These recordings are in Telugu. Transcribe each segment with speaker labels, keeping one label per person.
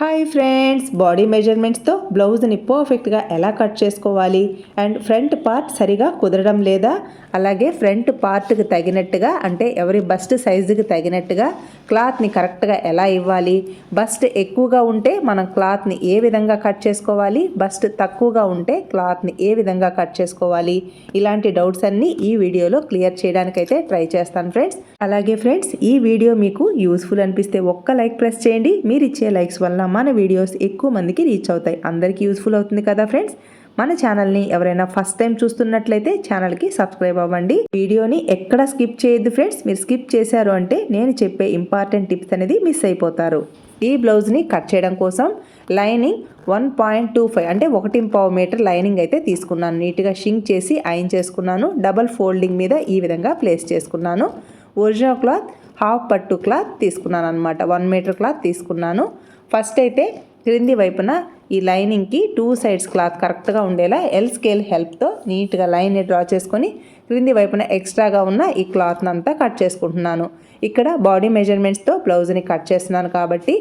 Speaker 1: హాయ్ ఫ్రెండ్స్ బాడీ మెజర్మెంట్స్తో బ్లౌజ్ని పర్ఫెక్ట్గా ఎలా కట్ చేసుకోవాలి? అండ్ ఫ్రంట్ పార్ట్ సరిగా కుదరడం లేదా? అలాగే ఫ్రంట్ పార్ట్కి తగినట్టుగా అంటే ఎవరి బస్ట్ సైజుకి తగినట్టుగా క్లాత్ని కరెక్ట్గా ఎలా ఇవ్వాలి? బస్ట్ ఎక్కువగా ఉంటే మనం క్లాత్ని ఏ విధంగా కట్ చేసుకోవాలి? బస్ట్ తక్కువగా ఉంటే క్లాత్ని ఏ విధంగా కట్ చేసుకోవాలి? ఇలాంటి డౌట్స్ అన్నీ ఈ వీడియోలో క్లియర్ చేయడానికైతే ట్రై చేస్తాను ఫ్రెండ్స్ అలాగే ఫ్రెండ్స్ ఈ వీడియో మీకు యూస్ఫుల్ అనిపిస్తే ఒక్క లైక్ ప్రెస్ చేయండి. మీరు ఇచ్చే లైక్స్ వల్ల మన వీడియోస్ ఎక్కువ మందికి రీచ్ అవుతాయి. అందరికీ యూస్ఫుల్ అవుతుంది కదా ఫ్రెండ్స్ మన ఛానల్ని ఎవరైనా ఫస్ట్ టైం చూస్తున్నట్లయితే ఛానల్కి సబ్స్క్రైబ్ అవ్వండి. వీడియోని ఎక్కడ స్కిప్ చేయొద్దు ఫ్రెండ్స్ మీరు స్కిప్ చేశారు అంటే నేను చెప్పే ఇంపార్టెంట్ టిప్స్ అనేది మిస్ అయిపోతారు. ఈ బ్లౌజ్ని కట్ చేయడం కోసం lining one point two five అంటే ఒకటి పావు మీటర్ లైనింగ్ అయితే తీసుకున్నాను. నీట్గా షింక్ చేసి ఐన్ చేసుకున్నాను. డబల్ ఫోల్డింగ్ మీద ఈ విధంగా ప్లేస్ చేసుకున్నాను. ఒరిజినల్ క్లాత్ హాఫ్ పట్టు క్లాత్ తీసుకున్నాను అనమాట వన్ మీటర్ క్లాత్ తీసుకున్నాను. ఫస్ట్ అయితే క్రింది వైపున ఈ లైనింగ్కి టూ సైడ్స్ క్లాత్ కరెక్ట్గా ఉండేలా ఎల్ స్కేల్ హెల్ప్తో నీట్గా లైన్ని డ్రా చేసుకొని క్రింది వైపున ఎక్స్ట్రాగా ఉన్న ఈ క్లాత్ని అంతా కట్ చేసుకుంటున్నాను. ఇక్కడ బాడీ మెజర్మెంట్స్తో బ్లౌజ్ని కట్ చేస్తున్నాను కాబట్టి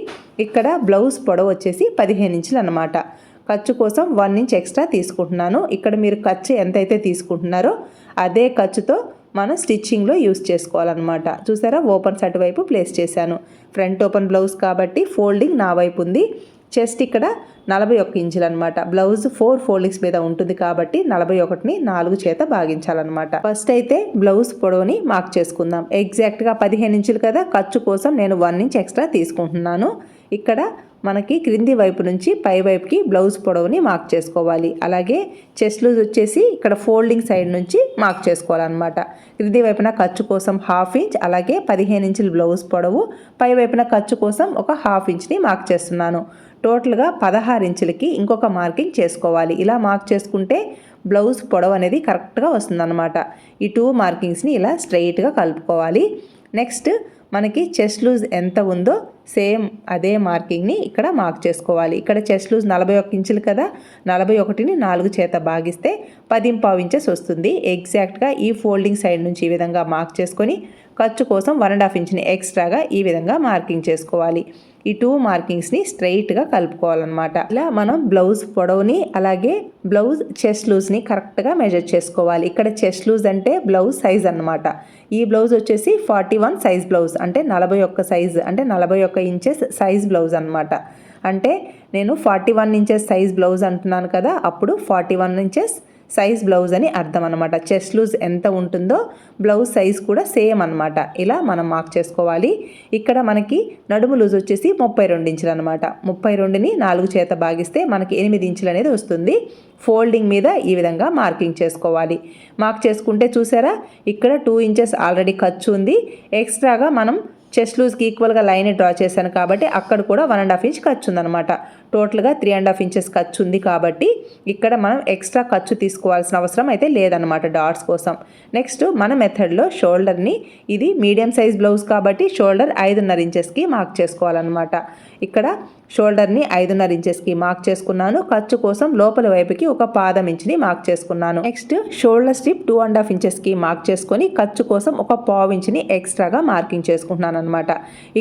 Speaker 1: ఇక్కడ బ్లౌజ్ పొడవు వచ్చేసి పదిహేను ఇంచులు అనమాట ఖర్చు కోసం వన్ ఇంచ్ ఎక్స్ట్రా తీసుకుంటున్నాను. ఇక్కడ మీరు ఖర్చు ఎంతైతే తీసుకుంటున్నారో అదే ఖర్చుతో మనం స్టిచ్చింగ్లో యూస్ చేసుకోవాలన్నమాట. చూసారా? ఓపెన్ సట్ వైపు ప్లేస్ చేశాను. ఫ్రంట్ ఓపెన్ బ్లౌజ్ కాబట్టి ఫోల్డింగ్ నా వైపు ఉంది. చెస్ట్ ఇక్కడ నలభై ఒక్క ఇంచులు అనమాట బ్లౌజ్ ఫోర్ ఫోల్డింగ్స్ మీద ఉంటుంది కాబట్టి నలభై ఒకటిని నాలుగు చేత భాగించాలన్నమాట. ఫస్ట్ అయితే బ్లౌజ్ పొడవుని మార్క్ చేసుకుందాం. ఎగ్జాక్ట్గా పదిహేను ఇంచులు కదా? ఖర్చు కోసం నేను వన్ ఇంచ్ ఎక్స్ట్రా తీసుకుంటున్నాను. ఇక్కడ మనకి క్రింది వైపు నుంచి పై వైపుకి బ్లౌజ్ పొడవుని మార్క్ చేసుకోవాలి. అలాగే చెస్ట్ లూజ్ వచ్చేసి ఇక్కడ ఫోల్డింగ్ సైడ్ నుంచి మార్క్ చేసుకోవాలన్నమాట. క్రింది వైపున ఖర్చు కోసం హాఫ్ ఇంచ్ అలాగే పదిహేను ఇంచుల బ్లౌజ్ పొడవు పై వైపున ఖర్చు కోసం ఒక హాఫ్ ఇంచ్ని మార్క్ చేస్తున్నాను. టోటల్గా పదహారు ఇంచులకి ఇంకొక మార్కింగ్ చేసుకోవాలి. ఇలా మార్క్ చేసుకుంటే బ్లౌజ్ పొడవు అనేది కరెక్ట్గా వస్తుందన్నమాట. ఈ టూ మార్కింగ్స్ని ఇలా స్ట్రైట్గా కలుపుకోవాలి. నెక్స్ట్ మనకి చెస్ట్ లూజ్ ఎంత ఉందో సేమ్ అదే మార్కింగ్ని ఇక్కడ మార్క్ చేసుకోవాలి. ఇక్కడ చెస్ట్ లూజ్ నలభై ఒక్క ఇంచులు కదా నలభై ఒకటిని నాలుగు చేత భాగిస్తే పదింపావు ఇంచెస్ వస్తుంది. ఎగ్జాక్ట్గా ఈ ఫోల్డింగ్ సైడ్ నుంచి ఈ విధంగా మార్క్ చేసుకొని ఖర్చు కోసం వన్ అండ్ హాఫ్ ఇంచ్ని ఎక్స్ట్రాగా ఈ విధంగా మార్కింగ్ చేసుకోవాలి. ఈ టూ మార్కింగ్స్ని స్ట్రైట్గా కలుపుకోవాలన్నమాట. ఇలా మనం బ్లౌజ్ పొడవుని అలాగే బ్లౌజ్ చెస్ట్ లూజ్ని కరెక్ట్గా మెజర్ చేసుకోవాలి. ఇక్కడ చెస్ట్ లూజ్ అంటే బ్లౌజ్ సైజ్ అనమాట ఈ బ్లౌజ్ వచ్చేసి ఫార్టీ వన్ సైజ్ బ్లౌజ్ అంటే నలభై ఒక్క సైజ్ అంటే నలభై ఒక్క ఇంచెస్ సైజ్ బ్లౌజ్ అనమాట అంటే నేను forty one inches size blouse అంటున్నాను కదా అప్పుడు forty one inches size blouse అని అర్థం అనమాట చెస్ట్ లూజ్ ఎంత ఉంటుందో బ్లౌజ్ సైజ్ కూడా సేమ్ అనమాట ఇలా మనం మార్క్ చేసుకోవాలి. ఇక్కడ మనకి నడుము లూజ్ వచ్చేసి ముప్పై రెండు ఇంచులు అనమాట ముప్పై రెండుని నాలుగు చేత భాగిస్తే మనకి ఎనిమిది ఇంచులు అనేది వస్తుంది. ఫోల్డింగ్ మీద ఈ విధంగా మార్కింగ్ చేసుకోవాలి. మార్క్ చేసుకుంటే చూసారా? ఇక్కడ టూ ఇంచెస్ ఆల్రెడీ ఖర్చు ఉంది. ఎక్స్ట్రాగా మనం చెస్ట్ లూజ్కి ఈక్వల్గా లైన్ డ్రా చేశాను కాబట్టి అక్కడ కూడా వన్ అండ్ హాఫ్ ఇంచ్ ఖర్చు ఉందన్నమాట. టోటల్గా త్రీ అండ్ హాఫ్ ఇంచెస్ ఖర్చు ఉంది కాబట్టి ఇక్కడ మనం ఎక్స్ట్రా ఖర్చు తీసుకోవాల్సిన అవసరం అయితే లేదనమాట డాట్స్ కోసం. నెక్స్ట్ మన మెథడ్లో షోల్డర్ని ఇది మీడియం సైజ్ బ్లౌజ్ కాబట్టి షోల్డర్ ఐదున్నర ఇంచెస్కి మార్క్ చేసుకోవాలన్నమాట. ఇక్కడ షోల్డర్ని ఐదున్నర ఇంచెస్కి మార్క్ చేసుకున్నాను. ఖర్చు కోసం లోపల వైపుకి ఒక పాదం ఇంచుని మార్క్ చేసుకున్నాను. Next shoulder strip two and half ఇంచెస్కి మార్క్ చేసుకొని ఖర్చు కోసం ఒక పావు ఇంచుని ఎక్స్ట్రాగా మార్కింగ్ చేసుకుంటున్నాను అనమాట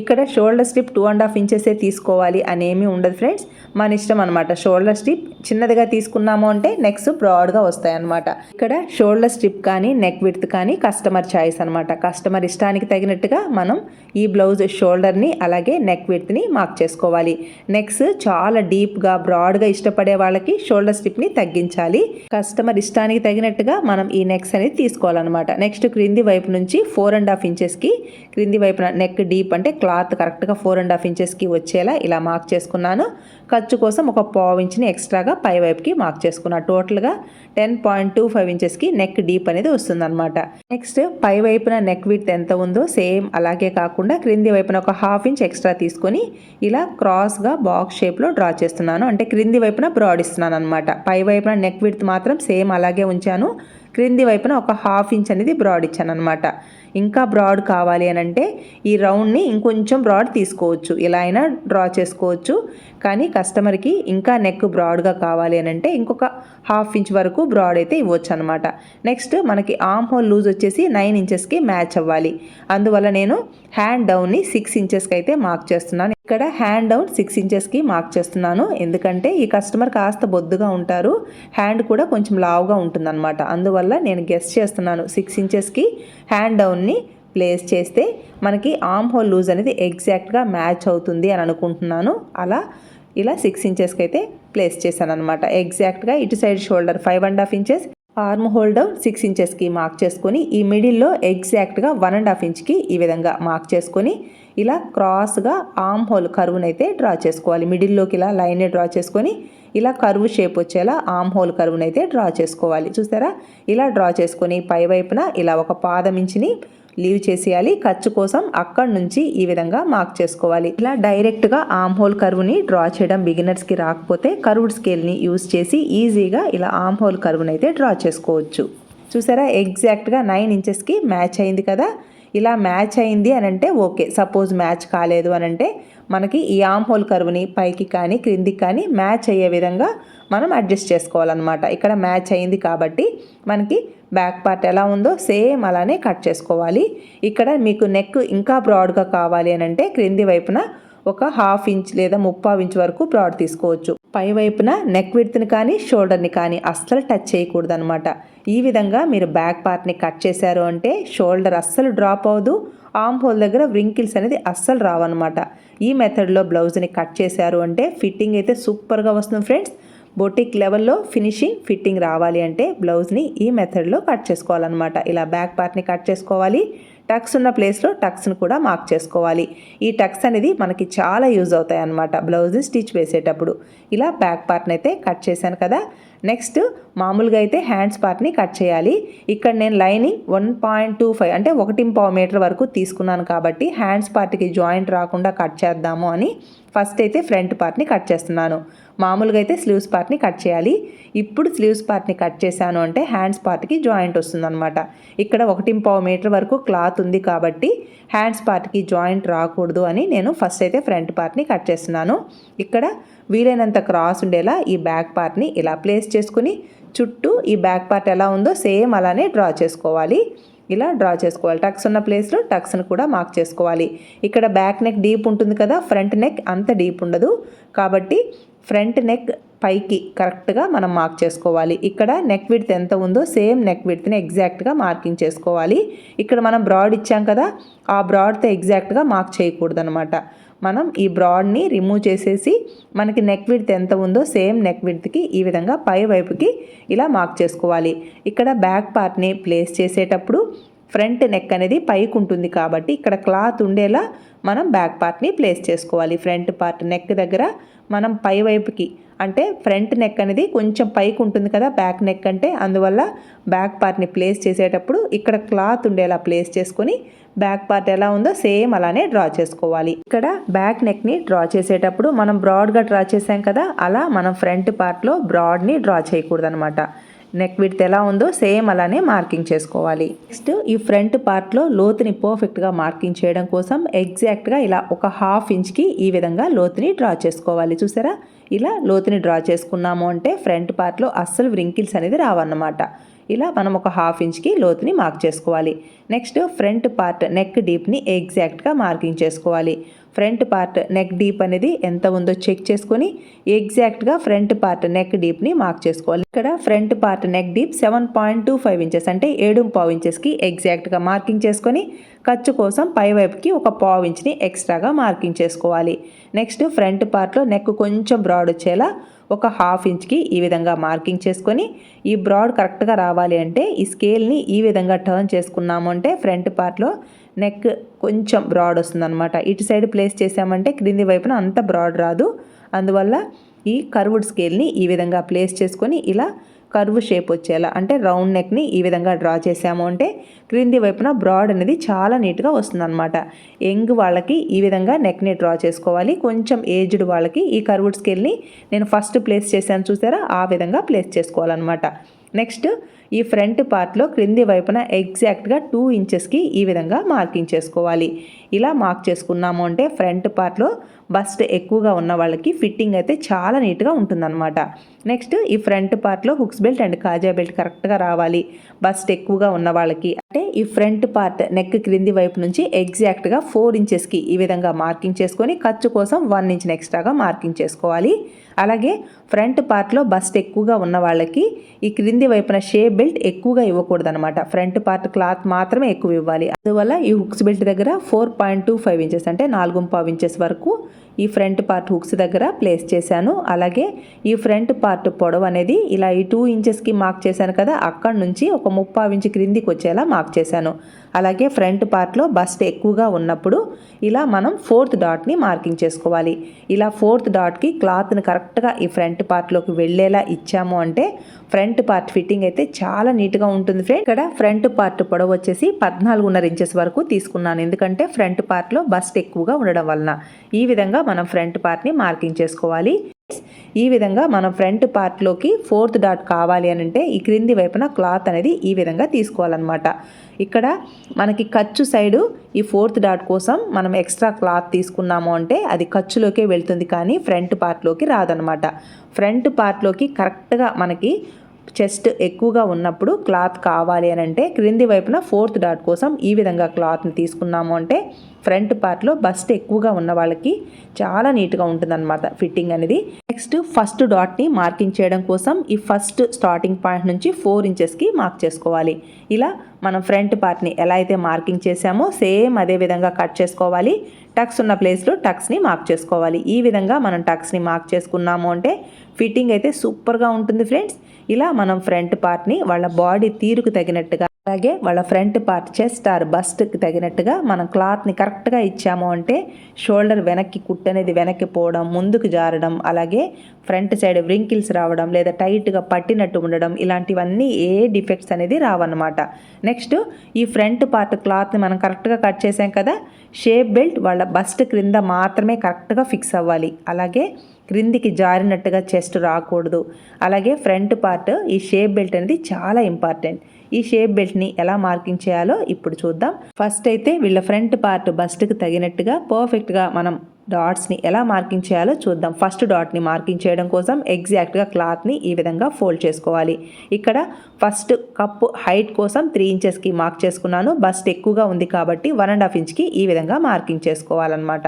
Speaker 1: ఇక్కడ shoulder strip two and half ఇంచెసే తీసుకోవాలి అనేమి ఉండదు ఫ్రెండ్స్. మన ఇష్టం అనమాట షోల్డర్ స్ట్రిప్ చిన్నదిగా తీసుకున్నాము అంటే నెక్స్ బ్రాడ్గా వస్తాయన్నమాట. ఇక్కడ షోల్డర్ స్ట్రిప్ కానీ నెక్ విడ్త్ కానీ కస్టమర్ ఛాయిస్ అనమాట కస్టమర్ ఇష్టానికి తగినట్టుగా మనం ఈ బ్లౌజ్ షోల్డర్ని అలాగే నెక్ విడ్త్ని మార్క్ చేసుకోవాలి. నెక్స్ చాలా డీప్గా బ్రాడ్గా ఇష్టపడే వాళ్ళకి షోల్డర్ స్ట్రిప్ని తగ్గించాలి. కస్టమర్ ఇష్టానికి తగినట్టుగా మనం ఈ నెక్స్ అనేది తీసుకోవాలన్నమాట. నెక్స్ట్ క్రింది వైపు నుంచి ఫోర్ అండ్ హాఫ్ ఇంచెస్కి క్రింది వైపున నెక్ డీప్ అంటే క్లాత్ కరెక్ట్గా ఫోర్ అండ్ హాఫ్ ఇంచెస్కి వచ్చేలా ఇలా మార్క్ చేసుకున్నాను. ఖర్చు కోసం ఒక పావు ఇంచ్ని ఎక్స్ట్రాగా పై వైపుకి మార్క్ చేసుకున్నా టోటల్గా టెన్ పాయింట్ టూ ఫైవ్ ఇంచెస్కి నెక్ డీప్ అనేది వస్తుందన్నమాట. నెక్స్ట్ పై వైపున నెక్ విత్ ఎంత ఉందో సేమ్ అలాగే కాకుండా క్రింది వైపున ఒక హాఫ్ ఇంచ్ ఎక్స్ట్రా తీసుకొని ఇలా క్రాస్గా బాక్స్ షేప్లో డ్రా చేస్తున్నాను. అంటే క్రింది వైపున బ్రాడ్ ఇస్తున్నాను అనమాట పై వైపున నెక్ విత్ మాత్రం సేమ్ అలాగే ఉంచాను. క్రింది వైపున ఒక హాఫ్ ఇంచ్ అనేది బ్రాడ్ ఇచ్చాను అనమాట ఇంకా బ్రాడ్ కావాలి అని అంటే ఈ రౌండ్ని ఇంకొంచెం బ్రాడ్ తీసుకోవచ్చు. ఇలా అయినా డ్రా చేసుకోవచ్చు. కానీ కస్టమర్కి ఇంకా నెక్ బ్రాడ్గా కావాలి అని అంటే ఇంకొక హాఫ్ ఇంచ్ వరకు బ్రాడ్ అయితే ఇవ్వచ్చు అనమాట నెక్స్ట్ మనకి ఆమ్ హోల్ లూజ్ వచ్చేసి నైన్ ఇంచెస్కి మ్యాచ్ అవ్వాలి. అందువల్ల నేను హ్యాండ్ డౌన్ని సిక్స్ ఇంచెస్కి అయితే మార్క్ చేస్తున్నాను. ఇక్కడ హ్యాండ్ డౌన్ సిక్స్ ఇంచెస్కి మార్క్ చేస్తున్నాను. ఎందుకంటే ఈ కస్టమర్ కాస్త బొద్దుగా ఉంటారు. హ్యాండ్ కూడా కొంచెం లావుగా ఉంటుందన్నమాట. అందువల్ల నేను గెస్ చేస్తున్నాను. సిక్స్ ఇంచెస్కి హ్యాండ్ డౌన్ని ప్లేస్ చేస్తే మనకి ఆమ్ హోల్ లూజ్ అనేది ఎగ్జాక్ట్గా మ్యాచ్ అవుతుంది అని అనుకుంటున్నాను. అలా ఇలా సిక్స్ ఇంచెస్కి అయితే ప్లేస్ చేశాను అనమాట ఎగ్జాక్ట్గా ఇటు side shoulder five and half inches arm down six ఇంచెస్కి మార్క్ చేసుకొని ఈ మిడిల్లో ఎగ్జాక్ట్గా వన్ అండ్ హాఫ్ ఇంచ్కి ఈ విధంగా మార్క్ చేసుకొని ఇలా క్రాస్గా ఆమ్ హోల్ కరువునైతే అయితే డ్రా చేసుకోవాలి. మిడిల్లోకి ఇలా లైన్ డ్రా చేసుకొని ఇలా కరువు షేప్ వచ్చేలా ఆమ్ హోల్ కరువునైతే అయితే డ్రా చేసుకోవాలి. చూసారా? ఇలా డ్రా చేసుకొని పై వైపున ఇలా ఒక పాదం ఇంచుని లీవ్ చేసేయాలి. ఖర్చు కోసం అక్కడి నుంచి ఈ విధంగా మార్క్ చేసుకోవాలి. ఇలా డైరెక్ట్గా ఆమ్ హోల్ కరువుని డ్రా చేయడం బిగినర్స్కి రాకపోతే కరువుడ్ స్కేల్ని యూజ్ చేసి ఈజీగా ఇలా ఆమ్ హోల్ కరువునైతే డ్రా చేసుకోవచ్చు. చూసారా? ఎగ్జాక్ట్గా నైన్ ఇంచెస్కి మ్యాచ్ అయింది కదా? ఇలా మ్యాచ్ అయింది అని అంటే ఓకే. సపోజ్ మ్యాచ్ కాలేదు అని అంటే మనకి ఈ ఆమ్ హోల్ కరువుని పైకి కానీ క్రిందికి కానీ మ్యాచ్ అయ్యే విధంగా మనం అడ్జస్ట్ చేసుకోవాలన్నమాట. ఇక్కడ మ్యాచ్ అయింది కాబట్టి మనకి బ్యాక్ పార్ట్ ఎలా ఉందో సేమ్ అలానే కట్ చేసుకోవాలి. ఇక్కడ మీకు నెక్ ఇంకా బ్రాడ్గా కావాలి అని అంటే క్రింది వైపున ఒక హాఫ్ ఇంచ్ లేదా ముప్పావు ఇంచ్ వరకు బ్రాడ్ తీసుకోవచ్చు. పై వైపున నెక్ విడ్త్ని కానీ షోల్డర్ని కానీ అస్సలు టచ్ చేయకూడదు అనమాట ఈ విధంగా మీరు బ్యాక్ పార్ట్ని కట్ చేశారు అంటే షోల్డర్ అస్సలు డ్రాప్ అవ్వదు. ఆమ్ హోల్ దగ్గర వ్రింకిల్స్ అనేది అస్సలు రావన్నమాట. ఈ మెథడ్లో బ్లౌజ్ని కట్ చేశారు అంటే ఫిట్టింగ్ అయితే సూపర్గా వస్తుంది ఫ్రెండ్స్ బొటిక్ లెవెల్లో ఫినిషింగ్ ఫిట్టింగ్ రావాలి అంటే బ్లౌజ్ని ఈ మెథడ్లో కట్ చేసుకోవాలన్నమాట. ఇలా బ్యాక్ పార్ట్ని కట్ చేసుకోవాలి. టక్స్ ఉన్న ప్లేస్లో టక్స్ని కూడా మార్క్ చేసుకోవాలి. ఈ టక్స్ అనేది మనకి చాలా యూజ్ అవుతాయి అన్నమాట. బ్లౌజ్ స్టిచ్ వేసేటప్పుడు. ఇలా బ్యాక్ పార్ట్ని అయితే కట్ చేశాను కదా. నెక్స్ట్ మామూలుగా అయితే హ్యాండ్స్ పార్ట్ని కట్ చేయాలి. ఇక్కడ నేను lining one point two five అంటే ఒకటి పావు మీటర్ వరకు తీసుకున్నాను కాబట్టి హ్యాండ్స్ పార్ట్కి జాయింట్ రాకుండా కట్ చేద్దాము అని ఫస్ట్ అయితే ఫ్రంట్ పార్ట్ని కట్ చేస్తున్నాను. మామూలుగా అయితే స్లీవ్స్ పార్ట్ని కట్ చేయాలి. ఇప్పుడు స్లీవ్స్ పార్ట్ని కట్ చేశాను అంటే హ్యాండ్స్ పార్ట్కి జాయింట్ వస్తుందన్నమాట. ఇక్కడ ఒకటి పావు మీటర్ వరకు క్లాత్ ఉంది కాబట్టి హ్యాండ్స్ పార్ట్కి జాయింట్ రాకూడదు అని నేను ఫస్ట్ అయితే ఫ్రంట్ పార్ట్ని కట్ చేస్తున్నాను. ఇక్కడ వీలైనంత క్రాస్ ఉండేలా ఈ బ్యాక్ పార్ట్ని ఇలా ప్లేస్ చేసుకుని చుట్టూ ఈ బ్యాక్ పార్ట్ ఎలా ఉందో సేమ్ అలానే డ్రా చేసుకోవాలి. ఇలా డ్రా చేసుకోవాలి. టక్స్ ఉన్న ప్లేస్లో టక్స్ని కూడా మార్క్ చేసుకోవాలి. ఇక్కడ బ్యాక్ నెక్ డీప్ ఉంటుంది కదా ఫ్రంట్ నెక్ అంత డీప్ ఉండదు. కాబట్టి ఫ్రంట్ నెక్ పైకి కరెక్ట్గా మనం మార్క్ చేసుకోవాలి. ఇక్కడ నెక్ విడ్త్ ఎంత ఉందో సేమ్ నెక్ విడ్త్ని ఎగ్జాక్ట్గా మార్కింగ్ చేసుకోవాలి. ఇక్కడ మనం బ్రాడ్ ఇచ్చాం కదా ఆ బ్రాడ్తో ఎగ్జాక్ట్గా మార్క్ చేయకూడదు అనమాట మనం ఈ బ్రాడ్ని రిమూవ్ చేసేసి మనకి నెక్ విడ్త్ ఎంత ఉందో సేమ్ నెక్ విడ్త్కి ఈ విధంగా పై వైపుకి ఇలా మార్క్ చేసుకోవాలి. ఇక్కడ బ్యాక్ పార్ట్ని ప్లేస్ చేసేటప్పుడు ఫ్రంట్ నెక్ అనేది పైకి ఉంటుంది కాబట్టి ఇక్కడ క్లాత్ ఉండేలా మనం బ్యాక్ పార్ట్ని ప్లేస్ చేసుకోవాలి. ఫ్రంట్ పార్ట్ నెక్ దగ్గర మనం పై వైపుకి అంటే ఫ్రంట్ నెక్ అనేది కొంచెం పైకి ఉంటుంది కదా బ్యాక్ నెక్ అంటే. అందువల్ల బ్యాక్ పార్ట్ని ప్లేస్ చేసేటప్పుడు ఇక్కడ క్లాత్ ఉండేలా ప్లేస్ చేసుకొని బ్యాక్ పార్ట్ ఎలా ఉందో సేమ్ అలానే డ్రా చేసుకోవాలి. ఇక్కడ బ్యాక్ నెక్ని డ్రా చేసేటప్పుడు మనం బ్రాడ్గా డ్రా చేసాం కదా అలా మనం ఫ్రంట్ పార్ట్లో బ్రాడ్ని డ్రా చేయకూడదు అనమాట నెక్ విడ్త్ ఎలా ఉందో సేమ్ అలానే మార్కింగ్ చేసుకోవాలి. నెక్స్ట్ ఈ ఫ్రంట్ పార్ట్లో లోతుని పర్ఫెక్ట్గా మార్కింగ్ చేయడం కోసం ఎగ్జాక్ట్గా ఇలా ఒక హాఫ్ ఇంచ్కి ఈ విధంగా లోతుని డ్రా చేసుకోవాలి. చూసారా? ఇలా లోతుని డ్రా చేసుకున్నాము అంటే ఫ్రంట్ పార్ట్లో అస్సలు వ్రింకిల్స్ అనేది రావన్నమాట. ఇలా మనం ఒక హాఫ్ ఇంచ్కి లోతుని మార్క్ చేసుకోవాలి. నెక్స్ట్ ఫ్రంట్ పార్ట్ నెక్ డీప్ని ఎగ్జాక్ట్గా మార్కింగ్ చేసుకోవాలి. ఫ్రంట్ పార్ట్ నెక్ డీప్ అనేది ఎంత ఉందో చెక్ చేసుకొని ఎగ్జాక్ట్గా ఫ్రంట్ పార్ట్ నెక్ డీప్ని మార్క్ చేసుకోవాలి. ఇక్కడ front part neck deep seven point two five inches అంటే ఏడు పావు ఇంచెస్కి ఎగ్జాక్ట్గా మార్కింగ్ చేసుకొని ఖర్చు కోసం పై వైపుకి ఒక పావు ఇంచ్ని ఎక్స్ట్రాగా మార్కింగ్ చేసుకోవాలి. నెక్స్ట్ ఫ్రంట్ పార్ట్లో నెక్ కొంచెం బ్రాడ్ వచ్చేలా ఒక హాఫ్ ఇంచ్కి ఈ విధంగా మార్కింగ్ చేసుకొని ఈ బ్రాడ్ కరెక్ట్గా రావాలి అంటే ఈ స్కేల్ని ఈ విధంగా టర్న్ చేసుకున్నాము అంటే ఫ్రంట్ పార్ట్లో నెక్ కొంచెం బ్రాడ్ వస్తుందన్నమాట. ఇటు సైడ్ ప్లేస్ చేసామంటే క్రింది వైపున అంత బ్రాడ్ రాదు. అందువల్ల ఈ కర్వుడ్ స్కేల్ని ఈ విధంగా ప్లేస్ చేసుకొని ఇలా కర్వ్ షేప్ వచ్చేలా అంటే రౌండ్ నెక్ని ఈ విధంగా డ్రా చేసాము అంటే క్రింది వైపున బ్రాడ్ అనేది చాలా నీట్గా వస్తుందన్నమాట. యంగ్ వాళ్ళకి ఈ విధంగా నెక్ని డ్రా చేసుకోవాలి. కొంచెం ఏజ్డ్ వాళ్ళకి ఈ కర్వుడ్ స్కేల్ని నేను ఫస్ట్ ప్లేస్ చేశాను చూసారా? ఆ విధంగా ప్లేస్ చేసుకోవాలన్నమాట. నెక్స్ట్ ఈ ఫ్రంట్ పార్ట్లో క్రింది వైపున ఎగ్జాక్ట్గా టూ ఇంచెస్కి ఈ విధంగా మార్కింగ్ చేసుకోవాలి. ఇలా మార్క్ చేసుకున్నాము అంటే ఫ్రంట్ పార్ట్లో బస్ట్ ఎక్కువగా ఉన్న వాళ్ళకి ఫిట్టింగ్ అయితే చాలా నీట్గా ఉంటుందన్నమాట. నెక్స్ట్ ఈ ఫ్రంట్ పార్ట్లో హుక్స్ బెల్ట్ అండ్ కాజా బెల్ట్ కరెక్ట్గా రావాలి. బస్ట్ ఎక్కువగా ఉన్న వాళ్ళకి. అంటే ఈ ఫ్రంట్ పార్ట్ నెక్ క్రింది వైపు నుంచి ఎగ్జాక్ట్గా ఫోర్ ఇంచెస్కి ఈ విధంగా మార్కింగ్ చేసుకొని ఖర్చు కోసం వన్ ఇంచ్ ఎక్స్ట్రాగా మార్కింగ్ చేసుకోవాలి. అలాగే ఫ్రంట్ పార్ట్లో బస్ట్ ఎక్కువగా ఉన్న వాళ్ళకి ఈ క్రింది వైపున షేప్ బెల్ట్ ఎక్కువగా ఇవ్వకూడదు అనమాట ఫ్రంట్ పార్ట్ క్లాత్ మాత్రమే ఎక్కువ ఇవ్వాలి. అందువల్ల ఈ హుక్స్ బెల్ట్ దగ్గర four point two five inches అంటే నాలుగు పావు ఇంచెస్ వరకు ఈ ఫ్రంట్ పార్ట్ హుక్స్ దగ్గర ప్లేస్ చేశాను. అలాగే ఈ ఫ్రంట్ పార్ట్ పార్ట్ పొడవు అనేది ఇలా ఈ టూ ఇంచెస్కి మార్క్ చేశాను కదా అక్కడ నుంచి ఒక ముప్పావు ఇంచు క్రిందికి వచ్చేలా మార్క్ చేశాను. అలాగే ఫ్రంట్ పార్ట్లో బస్ట్ ఎక్కువగా ఉన్నప్పుడు ఇలా మనం ఫోర్త్ డాట్ని మార్కింగ్ చేసుకోవాలి. ఇలా ఫోర్త్ డాట్కి క్లాత్ని కరెక్ట్గా ఈ ఫ్రంట్ పార్ట్లోకి వెళ్ళేలా ఇచ్చాము అంటే ఫ్రంట్ పార్ట్ ఫిట్టింగ్ అయితే చాలా నీట్గా ఉంటుంది ఫ్రెండ్ ఇక్కడ ఫ్రంట్ పార్ట్ పొడవు వచ్చేసి పద్నాలుగున్నర ఇంచెస్ వరకు తీసుకున్నాను. ఎందుకంటే ఫ్రంట్ పార్ట్లో బస్ట్ ఎక్కువగా ఉండడం వలన ఈ విధంగా మనం ఫ్రంట్ పార్ట్ని మార్కింగ్ చేసుకోవాలి. ఈ విధంగా మనం ఫ్రంట్ పార్ట్లోకి ఫోర్త్ డాట్ కావాలి అని అంటే ఈ క్రింది వైపున క్లాత్ అనేది ఈ విధంగా తీసుకోవాలన్నమాట. ఇక్కడ మనకి ఖర్చు సైడు ఈ ఫోర్త్ డాట్ కోసం మనం ఎక్స్ట్రా క్లాత్ తీసుకున్నాము అంటే అది ఖర్చులోకే వెళ్తుంది కానీ ఫ్రంట్ పార్ట్లోకి రాదనమాట ఫ్రంట్ పార్ట్లోకి కరెక్ట్గా మనకి చెస్ట్ ఎక్కువగా ఉన్నప్పుడు క్లాత్ కావాలి అని అంటే క్రింది వైపున ఫోర్త్ డాట్ కోసం ఈ విధంగా క్లాత్ని తీసుకున్నాము అంటే ఫ్రంట్ పార్ట్లో బస్ట్ ఎక్కువగా ఉన్న వాళ్ళకి చాలా నీట్గా ఉంటుందన్నమాట ఫిట్టింగ్ అనేది. నెక్స్ట్ ఫస్ట్ డాట్ని మార్కింగ్ చేయడం కోసం ఈ ఫస్ట్ స్టార్టింగ్ పాయింట్ నుంచి ఫోర్ ఇంచెస్కి మార్క్ చేసుకోవాలి. ఇలా మనం ఫ్రంట్ పార్ట్ని ఎలా అయితే మార్కింగ్ చేసామో సేమ్ అదే విధంగా కట్ చేసుకోవాలి. టక్స్ ఉన్న ప్లేస్లో టక్స్ని మార్క్ చేసుకోవాలి. ఈ విధంగా మనం టక్స్ని మార్క్ చేసుకున్నాము అంటే ఫిట్టింగ్ అయితే సూపర్గా ఉంటుంది ఫ్రెండ్స్. ఇలా మనం ఫ్రంట్ పార్ట్ని వాళ్ళ బాడీ తీరుకు తగినట్టుగా అలాగే వాళ్ళ ఫ్రంట్ పార్ట్ చెస్ట్ ఆర్ బస్ట్కి తగినట్టుగా మనం క్లాత్ని కరెక్ట్గా ఇచ్చాము అంటే షోల్డర్ వెనక్కి కుట్ అనేది వెనక్కి పోవడం ముందుకు జారడం అలాగే ఫ్రంట్ సైడ్ వ్రింకిల్స్ రావడం లేదా టైట్గా పట్టినట్టు ఉండడం ఇలాంటివన్నీ ఏ డిఫెక్ట్స్ అనేది రావన్నమాట. నెక్స్ట్ ఈ ఫ్రంట్ పార్ట్ క్లాత్ని మనం కరెక్ట్గా కట్ చేసాం కదా షేప్ బెల్ట్ వాళ్ళ బస్ట్ క్రింద మాత్రమే కరెక్ట్గా ఫిక్స్ అవ్వాలి. అలాగే క్రిందికి జారినట్టుగా చెస్ట్ రాకూడదు. అలాగే ఫ్రంట్ పార్ట్ ఈ షేప్ బెల్ట్ అనేది చాలా ఇంపార్టెంట్. ఈ షేప్ బెల్ట్ని ఎలా మార్కింగ్ చేయాలో ఇప్పుడు చూద్దాం. ఫస్ట్ అయితే వీళ్ళ ఫ్రంట్ పార్ట్ బస్ట్కి తగినట్టుగా పర్ఫెక్ట్గా మనం డాట్స్ని ఎలా మార్కింగ్ చేయాలో చూద్దాం. ఫస్ట్ డాట్ని మార్కింగ్ చేయడం కోసం ఎగ్జాక్ట్గా క్లాత్ని ఈ విధంగా ఫోల్డ్ చేసుకోవాలి. ఇక్కడ ఫస్ట్ కప్పు హైట్ కోసం త్రీ ఇంచెస్కి మార్క్ చేసుకున్నాను. బస్ట్ ఎక్కువగా ఉంది కాబట్టి వన్ అండ్ హాఫ్ ఇంచ్కి ఈ విధంగా మార్కింగ్ చేసుకోవాలన్నమాట.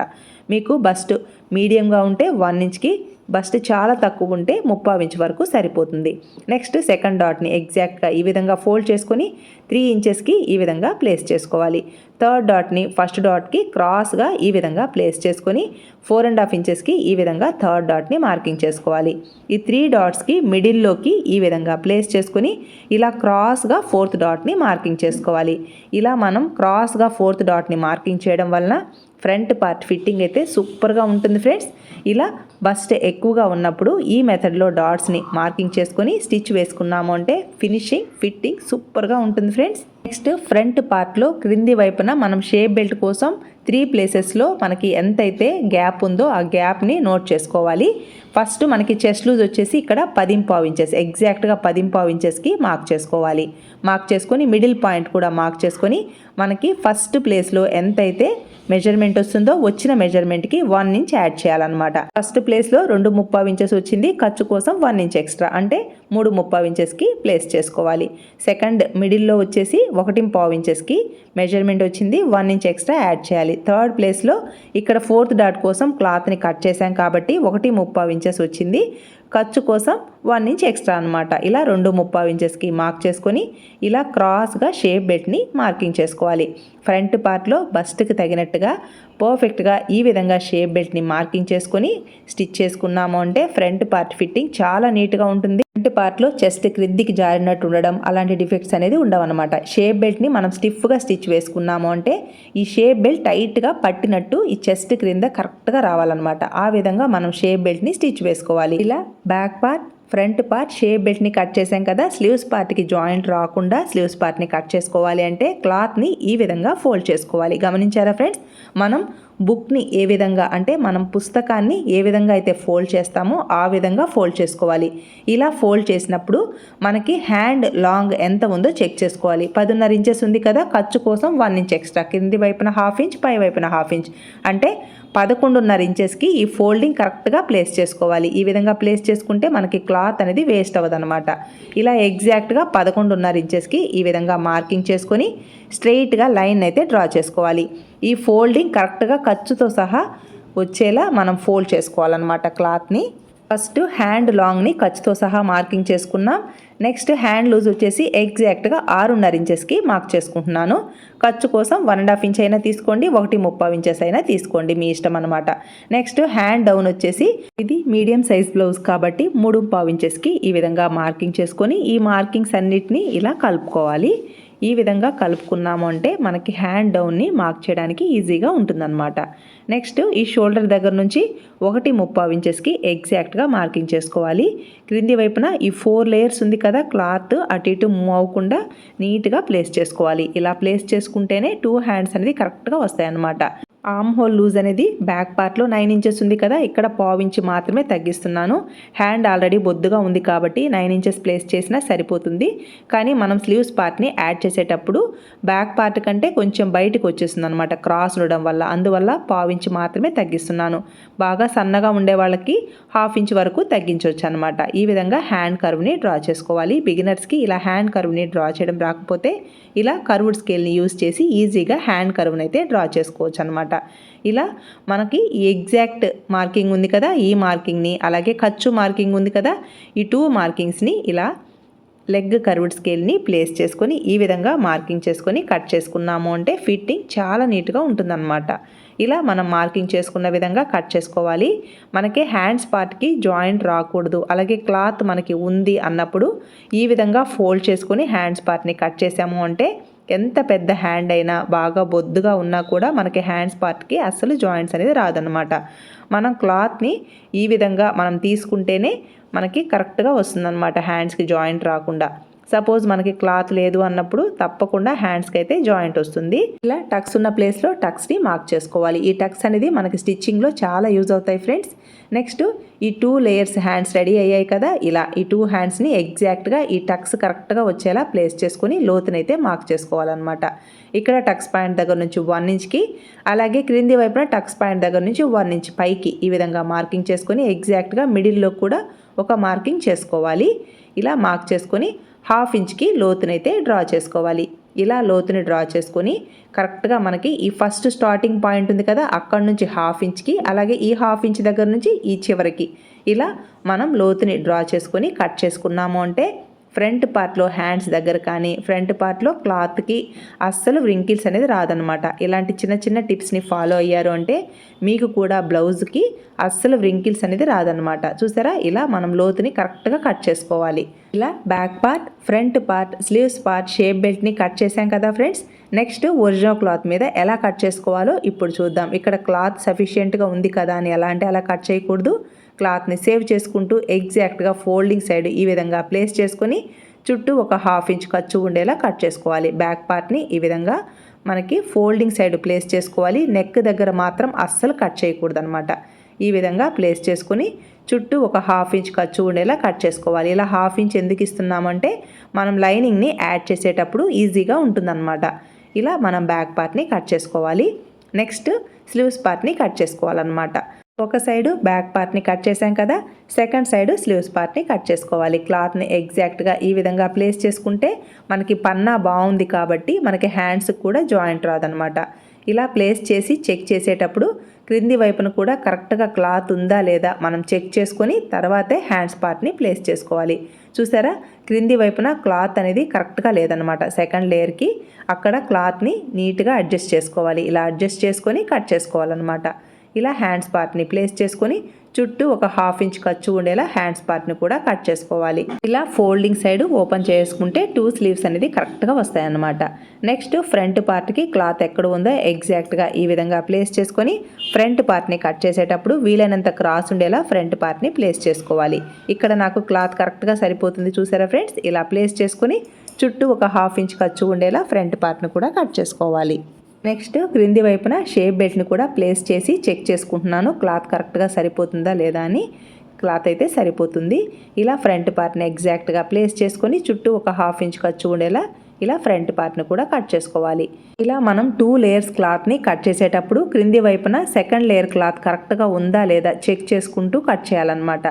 Speaker 1: మీకు బస్ట్ మీడియంగా ఉంటే వన్ ఇంచ్కి బస్ట్ చాలా తక్కువ ఉంటే ముప్పావు ఇంచ్ వరకు సరిపోతుంది. నెక్స్ట్ సెకండ్ డాట్ని ఎగ్జాక్ట్గా ఈ విధంగా ఫోల్డ్ చేసుకొని త్రీ ఇంచెస్కి ఈ విధంగా ప్లేస్ చేసుకోవాలి. థర్డ్ డాట్ని ఫస్ట్ డాట్కి క్రాస్గా ఈ విధంగా ప్లేస్ చేసుకొని ఫోర్ అండ్ హాఫ్ ఇంచెస్కి ఈ విధంగా థర్డ్ డాట్ని మార్కింగ్ చేసుకోవాలి. ఈ త్రీ డాట్స్కి మిడిల్లోకి ఈ విధంగా ప్లేస్ చేసుకొని ఇలా క్రాస్గా ఫోర్త్ డాట్ని మార్కింగ్ చేసుకోవాలి. ఇలా మనం క్రాస్గా ఫోర్త్ డాట్ని మార్కింగ్ చేయడం వలన ఫ్రంట్ పార్ట్ ఫిట్టింగ్ అయితే సూపర్గా ఉంటుంది ఫ్రెండ్స్. ఇలా బస్ట్ ఎక్కువగా ఉన్నప్పుడు ఈ మెథడ్లో డాట్స్ని మార్కింగ్ చేసుకొని స్టిచ్ వేసుకున్నాము అంటే ఫినిషింగ్ ఫిట్టింగ్ సూపర్గా ఉంటుంది ఫ్రెండ్స్. నెక్స్ట్ ఫ్రంట్ పార్ట్లో క్రింది వైపున మనం షేప్ బెల్ట్ కోసం త్రీ ప్లేసెస్లో మనకి ఎంతైతే గ్యాప్ ఉందో ఆ గ్యాప్ని నోట్ చేసుకోవాలి. ఫస్ట్ మనకి చెస్ట్ లూజ్ వచ్చేసి ఇక్కడ పదింపావు ఇంచెస్ ఎగ్జాక్ట్గా పదింపావు ఇంచెస్కి మార్క్ చేసుకోవాలి. మార్క్ చేసుకొని మిడిల్ పాయింట్ కూడా మార్క్ చేసుకొని మనకి ఫస్ట్ ప్లేస్లో ఎంతైతే మెజర్మెంట్ వస్తుందో వచ్చిన మెజర్మెంట్కి వన్ ఇంచ్ యాడ్ చేయాలన్నమాట. ఫస్ట్ ప్లేస్లో రెండు ముప్పావు ఇంచెస్ వచ్చింది. ఖర్చు కోసం వన్ ఇంచ్ ఎక్స్ట్రా అంటే మూడు ముప్పావు ఇంచెస్కి ప్లేస్ చేసుకోవాలి. సెకండ్ మిడిల్లో వచ్చేసి ఒకటి పావు ఇంచెస్కి మెజర్మెంట్ వచ్చింది. వన్ ఇంచ్ ఎక్స్ట్రా యాడ్ చేయాలి. థర్డ్ ప్లేస్లో ఇక్కడ ఫోర్త్ డాట్ కోసం క్లాత్ని కట్ చేసాం కాబట్టి ఒకటి ముప్పావు ఇంచెస్ వచ్చింది. ఖర్చు కోసం వన్ ఇంచ్ ఎక్స్ట్రా అనమాట ఇలా రెండు ముప్పై ఇంచెస్కి మార్క్ చేసుకొని ఇలా క్రాస్గా షేప్ బెల్ట్ని మార్కింగ్ చేసుకోవాలి. ఫ్రంట్ పార్ట్లో బస్ట్కి తగినట్టుగా పర్ఫెక్ట్గా ఈ విధంగా షేప్ బెల్ట్ని మార్కింగ్ చేసుకొని స్టిచ్ చేసుకున్నాము అంటే ఫ్రంట్ పార్ట్ ఫిట్టింగ్ చాలా నీట్గా ఉంటుంది. ఫ్రంట్ పార్ట్లో చెస్ట్ క్రిందికి జారినట్టు ఉండడం అలాంటి డిఫెక్ట్స్ అనేది ఉండవన్నమాట. షేప్ బెల్ట్ని మనం స్టిఫ్గా స్టిచ్ వేసుకున్నాము అంటే ఈ షేప్ బెల్ట్ టైట్గా పట్టినట్టు ఈ చెస్ట్ క్రింద కరెక్ట్గా రావాలన్నమాట. ఆ విధంగా మనం షేప్ బెల్ట్ని స్టిచ్ వేసుకోవాలి. ఇలా back part front part shape బెల్ట్ని cut చేసాం కదా స్లీవ్స్ పార్ట్కి జాయింట్ రాకుండా స్లీవ్స్ పార్ట్ని కట్ చేసుకోవాలి అంటే క్లాత్ని ఈ విధంగా ఫోల్డ్ చేసుకోవాలి. గమనించారా ఫ్రెండ్స్? మనం బుక్ని ఏ విధంగా అంటే మనం పుస్తకాన్ని ఏ విధంగా అయితే ఫోల్డ్ చేస్తామో ఆ విధంగా ఫోల్డ్ చేసుకోవాలి. ఇలా ఫోల్డ్ చేసినప్పుడు మనకి హ్యాండ్ లాంగ్ ఎంత ఉందో చెక్ చేసుకోవాలి. పదిన్నర ఇంచెస్ ఉంది కదా ఖర్చు కోసం వన్ ఇంచ్ ఎక్స్ట్రా. కింది వైపున హాఫ్ ఇంచ్ పై వైపున హాఫ్ ఇంచ్. అంటే పదకొండున్నర ఇంచెస్కి ఈ ఫోల్డింగ్ కరెక్ట్గా ప్లేస్ చేసుకోవాలి. ఈ విధంగా ప్లేస్ చేసుకుంటే మనకి క్లాత్ అనేది వేస్ట్ అవ్వదనమాట ఇలా ఎగ్జాక్ట్గా పదకొండున్నర ఇంచెస్కి ఈ విధంగా మార్కింగ్ చేసుకొని స్ట్రెయిట్గా లైన్ అయితే డ్రా చేసుకోవాలి. ఈ ఫోల్డింగ్ కరెక్ట్గా ఖర్చుతో సహా వచ్చేలా మనం ఫోల్డ్ చేసుకోవాలన్నమాట క్లాత్ని. ఫస్ట్ హ్యాండ్ లాంగ్ని ఖర్చుతో సహా మార్కింగ్ చేసుకున్నాం. నెక్స్ట్ హ్యాండ్ లూజ్ వచ్చేసి ఎగ్జాక్ట్గా ఆరున్నర ఇంచెస్కి మార్క్ చేసుకుంటున్నాను. ఖర్చు కోసం వన్ అండ్ హాఫ్ ఇంచ్ అయినా తీసుకోండి ఒకటి ముప్పై ఇంచెస్ అయినా తీసుకోండి మీ ఇష్టం అనమాట నెక్స్ట్ హ్యాండ్ డౌన్ వచ్చేసి ఇది మీడియం సైజ్ బ్లౌజ్ కాబట్టి మూడు పావు ఇంచెస్కి ఈ విధంగా మార్కింగ్ చేసుకొని ఈ మార్కింగ్స్ అన్నిటినీ ఇలా కలుపుకోవాలి. ఈ విధంగా కలుపుకున్నాము అంటే మనకి హ్యాండ్ డౌన్ని మార్క్ చేయడానికి ఈజీగా ఉంటుందన్నమాట. నెక్స్ట్ ఈ షోల్డర్ దగ్గర నుంచి ఒకటి ముప్పావు ఇంచెస్కి ఎగ్జాక్ట్గా మార్కింగ్ చేసుకోవాలి. క్రింది వైపున ఈ ఫోర్ లేయర్స్ ఉంది కదా క్లాత్ అటు ఇటు మూవ్ అవ్వకుండా నీట్గా ప్లేస్ చేసుకోవాలి. ఇలా ప్లేస్ చేసుకుంటేనే టూ హ్యాండ్స్ అనేది కరెక్ట్గా వస్తాయి అన్నమాట ఆమ్ హోల్ లూజ్ అనేది బ్యాక్ పార్ట్లో నైన్ ఇంచెస్ ఉంది కదా ఇక్కడ పావు ఇంచ్ మాత్రమే తగ్గిస్తున్నాను. హ్యాండ్ ఆల్రెడీ బొద్దుగా ఉంది కాబట్టి నైన్ ఇంచెస్ ప్లేస్ చేసినా సరిపోతుంది. కానీ మనం స్లీవ్స్ పార్ట్ని యాడ్ చేసేటప్పుడు బ్యాక్ పార్ట్ కంటే కొంచెం బయటకు వచ్చేస్తుంది అనమాట క్రాస్ ఉండడం వల్ల. అందువల్ల పావు ఇంచ్ మాత్రమే తగ్గిస్తున్నాను. బాగా సన్నగా ఉండే వాళ్ళకి హాఫ్ ఇంచ్ వరకు తగ్గించవచ్చు అనమాట ఈ విధంగా హ్యాండ్ కర్వ్ని డ్రా చేసుకోవాలి. బిగినర్స్కి ఇలా హ్యాండ్ కర్వ్ని డ్రా చేయడం రాకపోతే ఇలా కర్వ్డ్ స్కేల్ని యూస్ చేసి ఈజీగా హ్యాండ్ కర్వ్ని అయితే డ్రా చేసుకోవచ్చు అనమాట ఇలా మనకి ఎగ్జాక్ట్ మార్కింగ్ ఉంది కదా ఈ మార్కింగ్ని అలాగే ఖర్చు మార్కింగ్ ఉంది కదా ఈ టూ మార్కింగ్స్ని ఇలా లెగ్ కర్వ్డ్ స్కేల్ని ప్లేస్ చేసుకొని ఈ విధంగా మార్కింగ్ చేసుకొని కట్ చేసుకున్నాము అంటే ఫిట్టింగ్ చాలా నీట్గా ఉంటుందన్నమాట. ఇలా మనం మార్కింగ్ చేసుకున్న విధంగా కట్ చేసుకోవాలి. మనకి హ్యాండ్స్ పార్ట్కి జాయింట్ రాకూడదు. అలాగే క్లాత్ మనకి ఉంది అన్నప్పుడు ఈ విధంగా ఫోల్డ్ చేసుకొని హ్యాండ్స్ పార్ట్ని కట్ చేసాము అంటే ఎంత పెద్ద హ్యాండ్ అయినా బాగా బొద్దుగా ఉన్నా కూడా మనకి హ్యాండ్స్ పార్ట్కి అస్సలు జాయింట్స్ అనేది రాదనమాట మనం క్లాత్ని ఈ విధంగా మనం తీసుకుంటేనే మనకి కరెక్ట్గా వస్తుందన్నమాట హ్యాండ్స్కి జాయింట్ రాకుండా. సపోజ్ మనకి క్లాత్ లేదు అన్నప్పుడు తప్పకుండా హ్యాండ్స్కి అయితే జాయింట్ వస్తుంది. ఇలా టక్స్ ఉన్న ప్లేస్లో టక్స్ని మార్క్ చేసుకోవాలి. ఈ టక్స్ అనేది మనకి స్టిచ్చింగ్లో చాలా యూజ్ అవుతాయి ఫ్రెండ్స్. నెక్స్ట్ ఈ టూ లేయర్స్ హ్యాండ్స్ రెడీ అయ్యాయి కదా ఇలా ఈ టూ హ్యాండ్స్ని ఎగ్జాక్ట్గా ఈ టక్స్ కరెక్ట్గా వచ్చేలా ప్లేస్ చేసుకొని లోతునైతే మార్క్ చేసుకోవాలన్నమాట. ఇక్కడ టక్స్ పాయింట్ దగ్గర నుంచి వన్ ఇంచ్కి అలాగే క్రింది వైపున టక్స్ పాయింట్ దగ్గర నుంచి వన్ ఇంచ్ పైకి ఈ విధంగా మార్కింగ్ చేసుకొని ఎగ్జాక్ట్గా మిడిల్లో కూడా ఒక మార్కింగ్ చేసుకోవాలి. ఇలా మార్క్ చేసుకొని హాఫ్ ఇంచ్కి లోతునైతే డ్రా చేసుకోవాలి. ఇలా లోతుని డ్రా చేసుకొని కరెక్ట్గా మనకి ఈ ఫస్ట్ స్టార్టింగ్ పాయింట్ ఉంది కదా అక్కడ నుంచి హాఫ్ ఇంచ్కి అలాగే ఈ హాఫ్ ఇంచ్ దగ్గర నుంచి ఈ చివరికి ఇలా మనం లోతుని డ్రా చేసుకొని కట్ చేసుకున్నాము అంటే ఫ్రంట్ పార్ట్లో హ్యాండ్స్ దగ్గర కానీ ఫ్రంట్ పార్ట్లో క్లాత్కి అస్సలు వ్రింకిల్స్ అనేది రాదనమాట ఇలాంటి చిన్న చిన్న టిప్స్ని ఫాలో అయ్యారు అంటే మీకు కూడా బ్లౌజ్కి అస్సలు వ్రింకిల్స్ అనేది రాదనమాట చూసారా? ఇలా మనం లోతుని కరెక్ట్గా కట్ చేసుకోవాలి. ఇలా back part front part sleeves part shape బెల్ట్ని cut చేసాం కదా ఫ్రెండ్స్? నెక్స్ట్ ఒరిజినల్ క్లాత్ మీద ఎలా కట్ చేసుకోవాలో ఇప్పుడు చూద్దాం. ఇక్కడ క్లాత్ సఫిషియెంట్గా ఉంది కదా అని ఎలా అంటే అలా కట్ చేయకూడదు. క్లాత్ని సేవ్ చేసుకుంటూ ఎగ్జాక్ట్గా ఫోల్డింగ్ సైడ్ ఈ విధంగా ప్లేస్ చేసుకొని చుట్టూ ఒక హాఫ్ ఇంచ్ ఖర్చు ఉండేలా కట్ చేసుకోవాలి. బ్యాక్ పార్ట్ని ఈ విధంగా మనకి ఫోల్డింగ్ సైడ్ ప్లేస్ చేసుకోవాలి. నెక్ దగ్గర మాత్రం అస్సలు కట్ చేయకూడదు అనమాట ఈ విధంగా ప్లేస్ చేసుకొని చుట్టూ ఒక హాఫ్ ఇంచ్ ఖర్చు ఉండేలా కట్ చేసుకోవాలి. ఇలా హాఫ్ ఇంచ్ ఎందుకు ఇస్తున్నామంటే మనం లైనింగ్ని యాడ్ చేసేటప్పుడు ఈజీగా ఉంటుందన్నమాట. ఇలా మనం బ్యాక్ పార్ట్ని కట్ చేసుకోవాలి. నెక్స్ట్ స్లీవ్స్ పార్ట్ని కట్ చేసుకోవాలన్నమాట. ఒక సైడు బ్యాక్ పార్ట్ని కట్ చేసాం కదా సెకండ్ సైడు స్లీవ్స్ పార్ట్ని కట్ చేసుకోవాలి. క్లాత్ని ఎగ్జాక్ట్గా ఈ విధంగా ప్లేస్ చేసుకుంటే మనకి పన్నా బాగుంది కాబట్టి మనకి హ్యాండ్స్కి కూడా జాయింట్ రాదనమాట. ఇలా ప్లేస్ చేసి చెక్ చేసేటప్పుడు క్రింది వైపున కూడా కరెక్ట్గా క్లాత్ ఉందా లేదా మనం చెక్ చేసుకొని తర్వాతే హ్యాండ్స్ పార్ట్ని ప్లేస్ చేసుకోవాలి. చూసారా? క్రింది వైపున క్లాత్ అనేది కరెక్ట్గా లేదనమాట. సెకండ్ లేయర్కి అక్కడ క్లాత్ని నీట్గా అడ్జస్ట్ చేసుకోవాలి. ఇలా అడ్జస్ట్ చేసుకొని కట్ చేసుకోవాలన్నమాట. ఇలా హ్యాండ్స్ పార్ట్ని ప్లేస్ చేసుకొని చుట్టూ ఒక హాఫ్ ఇంచ్ ఖర్చు ఉండేలా హ్యాండ్స్ పార్ట్ని కూడా కట్ చేసుకోవాలి. ఇలా ఫోల్డింగ్ సైడ్ ఓపెన్ చేసుకుంటే టూ స్లీవ్స్ అనేది కరెక్ట్గా వస్తాయన్నమాట. నెక్స్ట్ ఫ్రంట్ పార్ట్కి క్లాత్ ఎక్కడ ఉందో ఎగ్జాక్ట్గా ఈ విధంగా ప్లేస్ చేసుకొని ఫ్రంట్ పార్ట్ని కట్ చేసేటప్పుడు వీలైనంత క్రాస్ ఉండేలా ఫ్రంట్ పార్ట్ని ప్లేస్ చేసుకోవాలి. ఇక్కడ నాకు క్లాత్ కరెక్ట్గా సరిపోతుంది చూసారా ఫ్రెండ్స్? ఇలా ప్లేస్ చేసుకొని చుట్టూ ఒక హాఫ్ ఇంచ్ ఖర్చు ఉండేలా ఫ్రంట్ పార్ట్ని కూడా కట్ చేసుకోవాలి. నెక్స్ట్ క్రింది వైపున షేప్ బెల్ట్ని కూడా ప్లేస్ చేసి చెక్ చేసుకుంటున్నాను. క్లాత్ కరెక్ట్గా సరిపోతుందా లేదా అని. క్లాత్ అయితే సరిపోతుంది. ఇలా ఫ్రంట్ పార్ట్ని ఎగ్జాక్ట్గా ప్లేస్ చేసుకొని చుట్టూ ఒక హాఫ్ ఇంచ్ ఖర్చు ఉండేలా ఇలా ఫ్రంట్ పార్ట్ని కూడా కట్ చేసుకోవాలి. ఇలా మనం టూ లేయర్స్ క్లాత్ని కట్ చేసేటప్పుడు క్రింది వైపున సెకండ్ లేయర్ క్లాత్ కరెక్ట్గా ఉందా లేదా చెక్ చేసుకుంటూ కట్ చేయాలన్నమాట.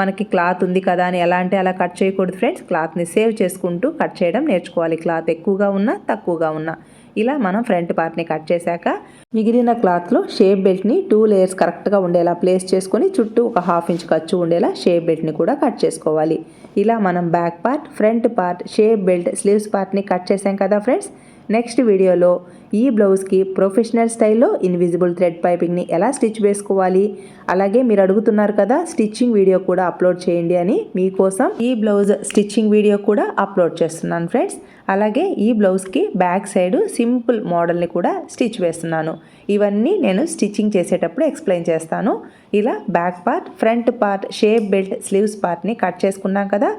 Speaker 1: మనకి క్లాత్ ఉంది కదా అని ఎలా అంటే అలా కట్ చేయకూడదు ఫ్రెండ్స్. క్లాత్ని సేవ్ చేసుకుంటూ కట్ చేయడం నేర్చుకోవాలి. క్లాత్ ఎక్కువగా ఉన్నా తక్కువగా ఉన్నా. ఇలా మనం ఫ్రంట్ పార్ట్ని కట్ చేశాక మిగిలిన క్లాత్లో షేప్ బెల్ట్ని టూ లేయర్స్ కరెక్ట్గా ఉండేలా ప్లేస్ చేసుకొని చుట్టూ ఒక హాఫ్ ఇంచ్ ఖర్చు ఉండేలా షేప్ బెల్ట్ని కూడా కట్ చేసుకోవాలి. ఇలా మనం back part front part shape belt sleeves పార్ట్ని కట్ చేసాం కదా ఫ్రెండ్స్. నెక్స్ట్ వీడియోలో ఈ బ్లౌజ్కి ప్రొఫెషనల్ స్టైల్లో ఇన్విజిబుల్ థ్రెడ్ పైపింగ్ని ఎలా స్టిచ్ వేసుకోవాలి? అలాగే మీరు అడుగుతున్నారు కదా స్టిచ్చింగ్ వీడియో కూడా అప్లోడ్ చేయండి అని మీకోసం ఈ బ్లౌజ్ స్టిచ్చింగ్ వీడియో కూడా అప్లోడ్ చేస్తున్నాను ఫ్రెండ్స్. అలాగే ఈ బ్లౌజ్కి బ్యాక్ సైడ్ సింపుల్ మోడల్ని కూడా స్టిచ్ వేస్తున్నాను. ఇవన్నీ నేను స్టిచ్చింగ్ చేసేటప్పుడు ఎక్స్ప్లెయిన్ చేస్తాను. ఇలా back part front part shape belt sleeves పార్ట్ని కట్ చేసుకున్నాం కదా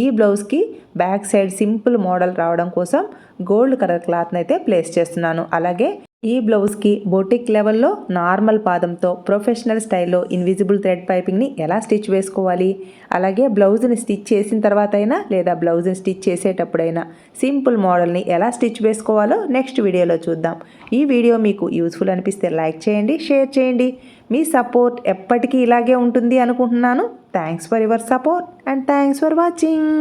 Speaker 1: ఈ బ్లౌజ్కి బ్యాక్ సైడ్ సింపుల్ మోడల్ రావడం కోసం గోల్డ్ కలర్ క్లాత్ని అయితే ప్లేస్ చేస్తున్నాను. అలాగే ఈ బ్లౌజ్కి బొటిక్ లెవెల్లో నార్మల్ పాదంతో ప్రొఫెషనల్ స్టైల్లో ఇన్విజిబుల్ థ్రెడ్ పైపింగ్ని ఎలా స్టిచ్ వేసుకోవాలి? అలాగే బ్లౌజ్ని స్టిచ్ చేసిన తర్వాత అయినా లేదా బ్లౌజ్ని స్టిచ్ చేసేటప్పుడైనా సింపుల్ మోడల్ని ఎలా స్టిచ్ వేసుకోవాలో నెక్స్ట్ వీడియోలో చూద్దాం. ఈ వీడియో మీకు యూస్ఫుల్ అనిపిస్తే లైక్ చేయండి షేర్ చేయండి. మీ సపోర్ట్ ఎప్పటికీ ఇలాగే ఉంటుంది అనుకుంటున్నాను. Thanks for your support and thanks for watching.